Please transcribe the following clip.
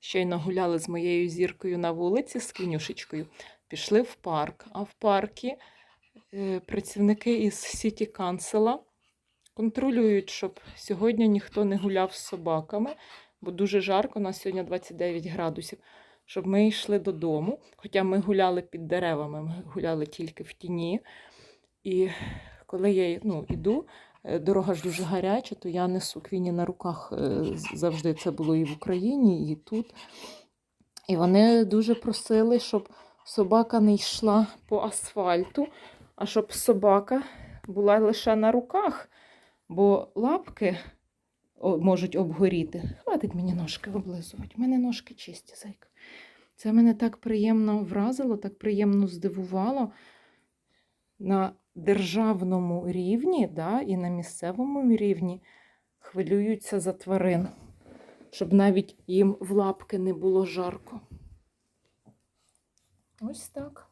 щойно гуляли з моєю зіркою на вулиці з квінюшечкою. Пішли в парк. А в паркі е, працівники із Сіті Канцела контролюють, щоб сьогодні ніхто не гуляв з собаками, бо дуже жарко, у нас сьогодні 29 градусів. Щоб ми йшли додому. Хоча ми гуляли під деревами, ми гуляли тільки в тіні. І коли я ну, іду, дорога ж дуже гаряча, то я несу квіні на руках. е, Завжди це було і в Україні, і тут. І вони дуже просили, щоб собака не йшла по асфальту, а щоб собака була лише на руках, бо лапки можуть обгоріти. Хватить мені ножки облизувати. У мене ножки чисті, зайка. Це мене так приємно вразило, так приємно здивувало на державному рівні да, і на місцевому рівні хвилюються за тварин, щоб навіть їм в лапки не було жарко. Ось так.